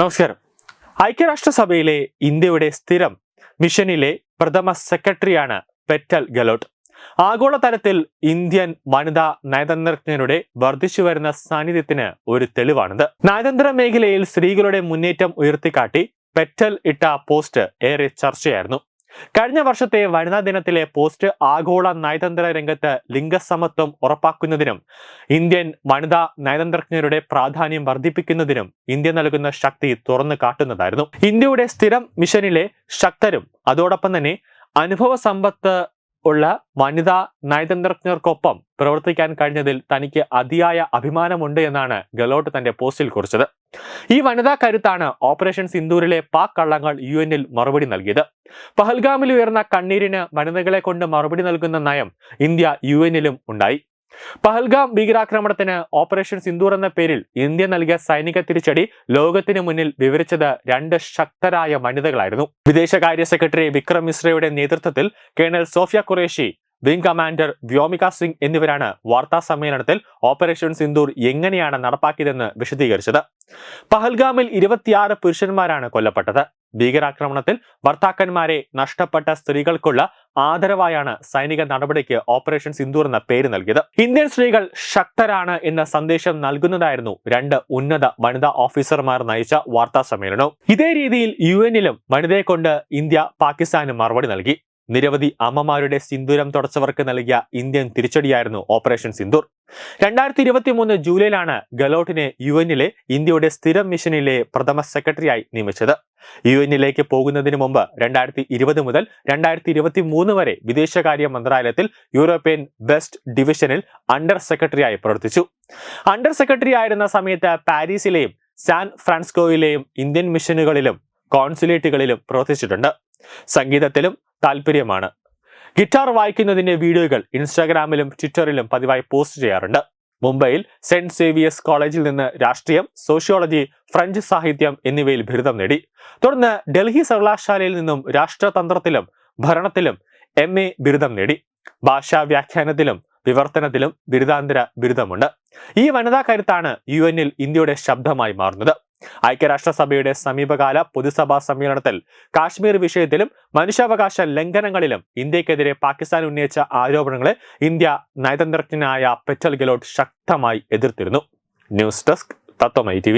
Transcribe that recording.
നമസ്കാരം. ഐക്യരാഷ്ട്രസഭയിലെ ഇന്ത്യയുടെ സ്ഥിരം മിഷനിലെ പ്രഥമ സെക്രട്ടറിയാണ് പെറ്റൽ ഗലോട്ട്. ആഗോളതലത്തിൽ ഇന്ത്യൻ വനിതാ നയതന്ത്രജ്ഞരുടെ വർദ്ധിച്ചു വരുന്ന സാന്നിധ്യത്തിന് ഒരു തെളിവാണിത്. നയതന്ത്ര മേഖലയിൽ സ്ത്രീകളുടെ മുന്നേറ്റം ഉയർത്തിക്കാട്ടി പെറ്റൽ ഇട്ട പോസ്റ്റ് ഏറെ ചർച്ചയായിരുന്നു. കഴിഞ്ഞ വർഷത്തെ വനിതാ ദിനത്തിലെ പോസ്റ്റ് ആഗോള നയതന്ത്ര രംഗത്ത് ലിംഗസമത്വം ഉറപ്പാക്കുന്നതിനും ഇന്ത്യൻ വനിതാ നയതന്ത്രജ്ഞരുടെ പ്രാധാന്യം വർദ്ധിപ്പിക്കുന്നതിനും ഇന്ത്യ നൽകുന്ന ശക്തി തുറന്നു കാട്ടുന്നതായിരുന്നു. ഇന്ത്യയുടെ സ്ഥിരം മിഷനിലെ ശക്തരും അതോടൊപ്പം തന്നെ അനുഭവ സമ്പത്ത് ഉള്ള വനിതാ നയതന്ത്രജ്ഞർക്കൊപ്പം പ്രവർത്തിക്കാൻ കഴിഞ്ഞതിൽ തനിക്ക് അതിയായ അഭിമാനമുണ്ട് എന്നാണ് ഗലോട്ട് തന്റെ പോസ്റ്റിൽ കുറിച്ചത്. ഈ വനിതാ കരുത്താണ് ഓപ്പറേഷൻ സിന്ദൂരിലെ പാക് കള്ളങ്ങൾ യു എന്നിൽ മറുപടി നൽകിയത്. പഹൽഗാമിൽ ഉയർന്ന കണ്ണീരിന് വനിതകളെ കൊണ്ട് മറുപടി നൽകുന്ന നയം ഇന്ത്യ യു എന്നിലും ഉണ്ടായി. പഹൽഗാം ഭീകരാക്രമണത്തിന് ഓപ്പറേഷൻ സിന്ദൂർ എന്ന പേരിൽ ഇന്ത്യ നൽകിയ സൈനിക തിരിച്ചടി ലോകത്തിന് മുന്നിൽ വിവരിച്ചത് രണ്ട് ശക്തരായ വനിതകളായിരുന്നു. വിദേശകാര്യ സെക്രട്ടറി വിക്രം മിശ്രയുടെ നേതൃത്വത്തിൽ colonel Sofiya Qureshi wing commander Vyomika Singh എന്നിവരാണ് വാർത്താ സമ്മേളനത്തിൽ ഓപ്പറേഷൻ സിന്ദൂർ എങ്ങനെയാണ് നടപ്പാക്കിയതെന്ന് വിശദീകരിച്ചത്. പഹൽഗാമിൽ ഇരുപത്തിയാറ് പുരുഷന്മാരാണ് കൊല്ലപ്പെട്ടത്. ഭീകരാക്രമണത്തിൽ ഭർത്താക്കന്മാരെ നഷ്ടപ്പെട്ട സ്ത്രീകൾക്കുള്ള ആദരവായാണ് സൈനിക നടപടിക്ക് ഓപ്പറേഷൻ സിന്ദൂർ എന്ന പേര് നൽകിയത്. ഇന്ത്യൻ സ്ത്രീകൾ ശക്തരാണ് എന്ന സന്ദേശം നൽകുന്നതായിരുന്നു രണ്ട് ഉന്നത വനിതാ ഓഫീസർമാർ നയിച്ച വാർത്താ സമ്മേളനവും ഇതേ രീതിയിൽ യു എന്നിലും വനിതയെ കൊണ്ട് ഇന്ത്യ പാകിസ്ഥാനും മറുപടി നൽകി. നിരവധി അമ്മമാരുടെ സിന്ദൂരം തുടച്ചവർക്ക് നൽകിയ ഇന്ത്യൻ തിരിച്ചടിയായിരുന്നു ഓപ്പറേഷൻ സിന്ദൂർ. രണ്ടായിരത്തി ഇരുപത്തി മൂന്ന് ജൂലൈയിലാണ് ഗലോട്ടിനെ യു എന്നിലെ ഇന്ത്യയുടെ സ്ഥിരം മിഷനിലെ പ്രഥമ സെക്രട്ടറിയായി നിയമിച്ചത്. യു എന്നിലേക്ക് പോകുന്നതിന് മുമ്പ് രണ്ടായിരത്തി ഇരുപത് മുതൽ രണ്ടായിരത്തി ഇരുപത്തി മൂന്ന് വരെ വിദേശകാര്യ മന്ത്രാലയത്തിൽ യൂറോപ്യൻ ബെസ്റ്റ് ഡിവിഷനിൽ അണ്ടർ സെക്രട്ടറിയായി പ്രവർത്തിച്ചു. അണ്ടർ സെക്രട്ടറി ആയിരുന്ന സമയത്ത് പാരീസിലെയും സാൻ ഫ്രാൻസ്കോയിലെയും ഇന്ത്യൻ മിഷനുകളിലും കോൺസുലേറ്റുകളിലും പ്രവർത്തിച്ചിട്ടുണ്ട്. സംഗീതത്തിലും താല്പര്യമാണ്. ഗിറ്റാർ വായിക്കുന്നതിന്റെ വീഡിയോകൾ ഇൻസ്റ്റാഗ്രാമിലും ട്വിറ്ററിലും പതിവായി പോസ്റ്റ് ചെയ്യാറുണ്ട്. മുംബൈയിൽ സെന്റ് സേവിയേഴ്സ് കോളേജിൽ നിന്ന് രാഷ്ട്രീയം സോഷ്യോളജി ഫ്രഞ്ച് സാഹിത്യം എന്നിവയിൽ ബിരുദം നേടി. തുടർന്ന് ഡൽഹി സർവകലാശാലയിൽ നിന്നും രാഷ്ട്രതന്ത്രത്തിലും ഭരണത്തിലും എം എ ബിരുദം നേടി. ഭാഷാ വ്യാഖ്യാനത്തിലും വിവർത്തനത്തിലും ബിരുദാന്തര ബിരുദമുണ്ട്. ഈ വനിതാ കരുത്താണ് യു എന്നിൽ ഇന്ത്യയുടെ ശബ്ദമായി മാറുന്നത്. ഐക്യരാഷ്ട്രസഭയുടെ സമീപകാല പൊതുസഭാ സമ്മേളനത്തിൽ കാശ്മീർ വിഷയത്തിലും മനുഷ്യാവകാശ ലംഘനങ്ങളിലും ഇന്ത്യക്കെതിരെ പാകിസ്ഥാൻ ഉന്നയിച്ച ആരോപണങ്ങളെ ഇന്ത്യ നയതന്ത്രജ്ഞനായ പെറ്റൽ ഗെലോട്ട് ശക്തമായി എതിർത്തിരുന്നു. ന്യൂസ് ഡെസ്ക് തത്വമൈ ടി